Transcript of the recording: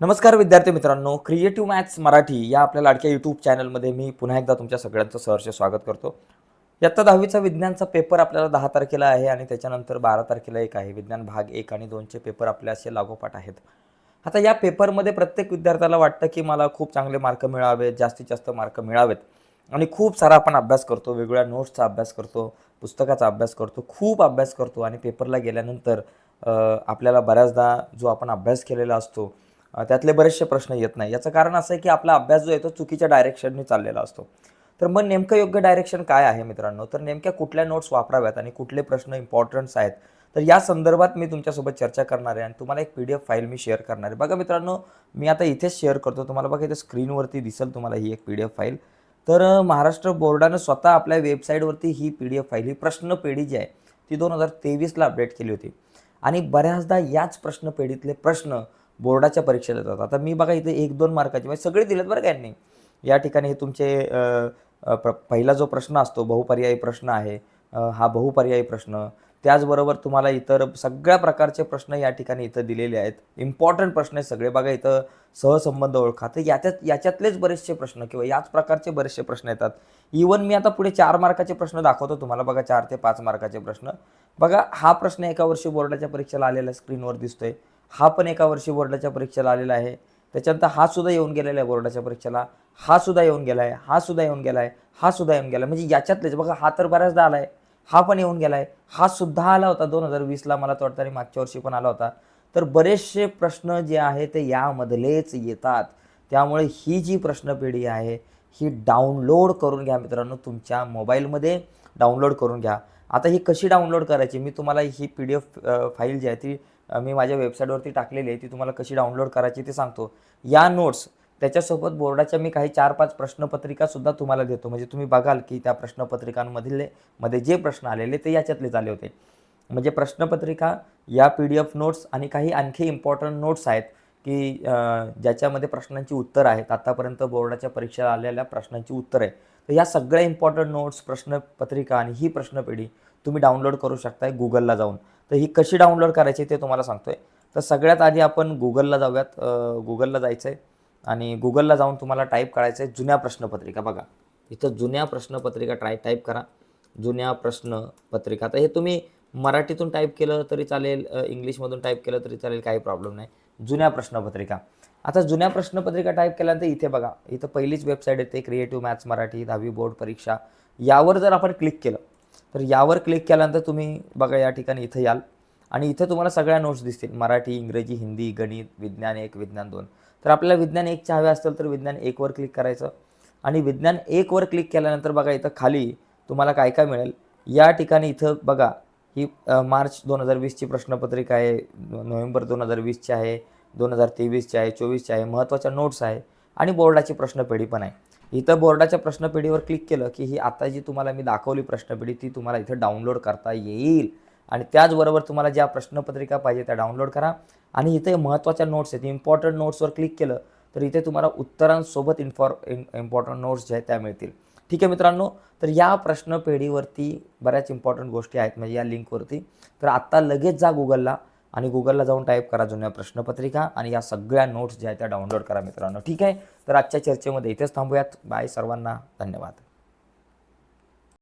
नमस्कार विद्यार्थी मित्रांनो क्रिएटिव्ह मॅथ्स मराठी या आपल्या लाडक्या यूट्यूब चॅनलमध्ये मी पुन्हा एकदा तुमच्या सगळ्यांचं सहर्ष स्वागत करतो. इयत्ता दहावीचा विज्ञानचा पेपर आपल्याला दहा तारखेला आहे आणि त्याच्यानंतर बारा तारखेला एक आहे. विज्ञान भाग एक आणि दोनचे पेपर आपल्या असे लागोपाठ आहेत. आता या पेपरमध्ये प्रत्येक विद्यार्थ्याला वाटतं की मला खूप चांगले मार्क मिळावेत जास्तीत जास्त मार्क मिळावेत. आणि खूप सारा आपण अभ्यास करतो वेगवेगळ्या नोट्सचा अभ्यास करतो पुस्तकाचा अभ्यास करतो खूप अभ्यास करतो. आणि पेपरला गेल्यानंतर आपल्याला बऱ्याचदा जो आपण अभ्यास केलेला असतो त्यातले बरेचसे प्रश्न येत नाही. याचं कारण असं आहे की आपला अभ्यास जो आहे तो चुकीच्या डायरेक्शनने चाललेला असतो. तर मग नेमकं योग्य डायरेक्शन काय आहे मित्रांनो? तर नेमक्या कुठल्या नोट्स वापराव्यात आणि कुठले प्रश्न इम्पॉर्टन्स आहेत? तर या संदर्भात मी तुमच्यासोबत चर्चा करणार आहे आणि तुम्हाला एक पी डी एफ फाईल मी शेअर करणार आहे. बघा मित्रांनो मी आता इथेच शेअर करतो. तुम्हाला बघा इथे स्क्रीनवरती दिसेल तुम्हाला ही एक पी डी एफ फाईल तर महाराष्ट्र बोर्डानं स्वतः आपल्या वेबसाईटवरती ही पी डी एफ फाईल ही प्रश्नपेढी जी आहे ती दोन हजार तेवीसला अपडेट केली होती. आणि बऱ्याचदा याच प्रश्नपेढीतले प्रश्न बोर्डाच्या परीक्षेला जातात. आता मी बघा इथे एक दोन मार्काचे म्हणजे सगळे दिलेत बरं काय नाही या ठिकाणी हे तुमचे प्र पहिला जो प्रश्न असतो बहुपर्यायी प्रश्न आहे हा बहुपर्यायी प्रश्न. त्याचबरोबर तुम्हाला इतर सगळ्या प्रकारचे प्रश्न या ठिकाणी इथं दिलेले आहेत. इम्पॉर्टंट प्रश्न आहेत सगळे. बघा इथं सहसंबंध ओळखा. तर याच्यात याच्यातलेच बरेचसे प्रश्न किंवा याच प्रकारचे बरेचसे प्रश्न येतात. इवन मी आता पुढे चार मार्काचे प्रश्न दाखवतो तुम्हाला. बघा चार ते पाच मार्काचे प्रश्न. बघा हा प्रश्न एका वर्षी बोर्डाच्या परीक्षेला आलेला स्क्रीनवर दिसतोय. हा पण एका वर्षी बोर्डाच्या परीक्षेला आलेला आहे. त्याच्यानंतर हा सुद्धा येऊन गेलेला आहे बोर्डाच्या परीक्षेला. हा सुद्धा येऊन गेला आहे हा सुद्धा येऊन गेला आहे हा सुद्धा येऊन गेला म्हणजे याच्यातलेच बघा हा तर बऱ्याचदा आला आहे हा पण येऊन गेला आहे हा सुद्धा आला होता दोन हजार वीसला मला तर वाटतं आणि मागच्या वर्षी पण आला होता. तर बरेचसे प्रश्न जे आहे ते यामधलेच येतात. त्यामुळे ही जी प्रश्नपेढी आहे ही डाउनलोड करून घ्या मित्रांनो तुमच्या मोबाईलमध्ये डाउनलोड करून घ्या. आता ही कशी डाउनलोड करायची? मी तुम्हाला ही पी डी एफ फाईल जी आहे ती मी माझ्या वेबसाईटवरती टाकलेली आहे ती तुम्हाला कशी डाउनलोड करायची ते सांगतो. या नोट्स त्याच्यासोबत बोर्डाच्या मी काही चार पाच प्रश्नपत्रिकासुद्धा तुम्हाला देतो. म्हणजे तुम्ही बघाल की त्या प्रश्नपत्रिकांमधले मध्ये जे प्रश्न आलेले ते याच्यातलेच आले होते. म्हणजे प्रश्नपत्रिका या पी डी एफ नोट्स आणि काही आणखी इम्पॉर्टंट नोट्स आहेत की ज्याच्यामध्ये प्रश्नांची उत्तरं आहेत. आत्तापर्यंत बोर्डाच्या परीक्षेला आलेल्या प्रश्नांची उत्तरं आहे तर या सगळ्या इम्पॉर्टंट नोट्स प्रश्नपत्रिका आणि ही प्रश्नपेढी तुम्ही डाउनलोड करू शकताय गुगलला जाऊन. तर ही कशी डाउनलोड करायची ते तुम्हाला सांगतोय. तर सगळ्यात आधी आपण गुगलला जाऊयात. गुगलला जायचं आहे आणि गुगलला जाऊन तुम्हाला टाईप करायचं आहे जुन्या प्रश्नपत्रिका. बघा इथं जुन्या प्रश्नपत्रिका ट्राय टाईप करा. जुन्या प्रश्नपत्रिका. तर हे तुम्ही मराठीतून टाईप केलं तरी चालेल इंग्लिशमधून टाईप केलं तरी चालेल काही प्रॉब्लेम नाही. जुन्या प्रश्नपत्रिका. आता जुन्या प्रश्नपत्रिका टाईप केल्यानंतर इथे बघा इथं पहिलीच वेबसाईट येते क्रिएटिव्ह मॅथ्स मराठी दहावी बोर्ड परीक्षा. यावर जर आपण क्लिक केलं तर यावर क्लिक केल्यानंतर तुम्ही बघा या ठिकाणी इथं याल. आणि इथं तुम्हाला सगळ्या नोट्स दिसतील. मराठी इंग्रजी हिंदी गणित विज्ञान एक विज्ञान दोन. तर आपल्याला विज्ञान एकच्या हवे असतील तर विज्ञान एकवर क्लिक करायचं. आणि विज्ञान एकवर क्लिक केल्यानंतर बघा इथं खाली तुम्हाला काय काय मिळेल? या ठिकाणी इथं बघा ही मार्च दोन हजार वीसची प्रश्नपत्रिका आहे. नोव्हेंबर दोन हजार वीसची आहे. दोन हजार तेवीसची आहे. चोवीसची आहे. महत्त्वाच्या नोट्स आहे. आणि बोर्डाची प्रश्नपेढी पण आहे. इथं बोर्डाच्या प्रश्नपेढीवर क्लिक केलं की ही आता जी तुम्हाला मी दाखवली प्रश्नपेढी ती तुम्हाला इथं डाउनलोड करता येईल. आणि त्याचबरोबर तुम्हाला ज्या प्रश्नपत्रिका पाहिजे त्या डाउनलोड करा. आणि इथे महत्त्वाच्या नोट्स आहेत. इम्पॉर्टंट नोट्सवर क्लिक केलं तर इथे तुम्हाला उत्तरांसोबत इन्फॉर इम्पॉर्टंट नोट्स जे आहेत त्या मिळतील. ठीक आहे मित्रांनो तर या प्रश्नपेढीवरती बऱ्याच इम्पॉर्टंट गोष्टी आहेत. म्हणजे या लिंकवरती तर आत्ता लगेच जा गुगलला आणि गुगलला जाऊन टाईप करा जुन्या प्रश्नपत्रिका आणि या सगळ्या नोट्स ज्या आहेत त्या डाउनलोड करा मित्रांनो. ठीक आहे? तर आजच्या चर्चेमध्ये इथेच थांबूयात. बाय सर्वांना. धन्यवाद.